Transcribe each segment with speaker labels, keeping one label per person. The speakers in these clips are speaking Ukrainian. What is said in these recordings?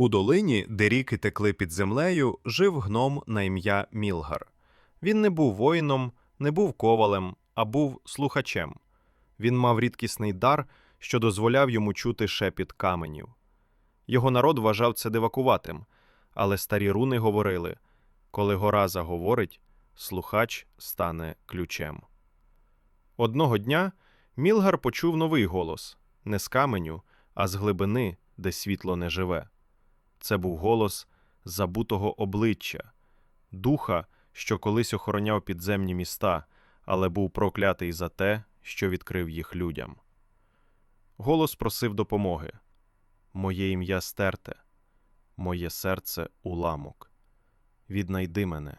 Speaker 1: У долині, де ріки текли під землею, жив гном на ім'я Мілгар. Він не був воїном, не був ковалем, а був слухачем. Він мав рідкісний дар, що дозволяв йому чути шепіт каменів. Його народ вважав це дивакуватим, але старі руни говорили коли гора заговорить, слухач стане ключем. Одного дня Мілгар почув новий голос не з каменю, а з глибини, де світло не живе. Це був голос забутого обличчя, духа, що колись охороняв підземні міста, але був проклятий за те, що відкрив їх людям. Голос просив допомоги. Моє ім'я стерте, моє серце уламок. Віднайди мене.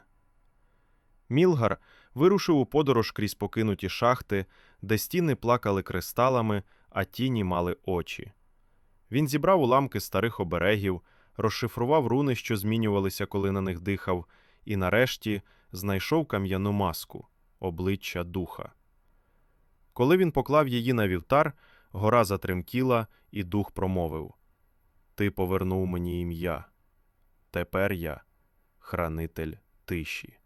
Speaker 1: Мілгар вирушив у подорож крізь покинуті шахти, де стіни плакали кристалами, а тіні мали очі. Він зібрав уламки старих оберегів, розшифрував руни, що змінювалися, коли на них дихав, і нарешті знайшов кам'яну маску обличчя духа. Коли він поклав її на вівтар, гора затремтіла, і дух промовив: Ти повернув мені ім'я. Тепер я хранитель тиші.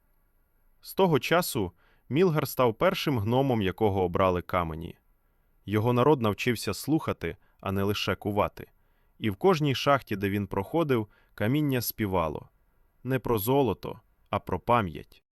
Speaker 1: З того часу Мілгар став першим гномом, якого обрали камені. Його народ навчився слухати, а не лише кувати. І в кожній шахті, де він проходив, каміння співало не про золото, а про пам'ять.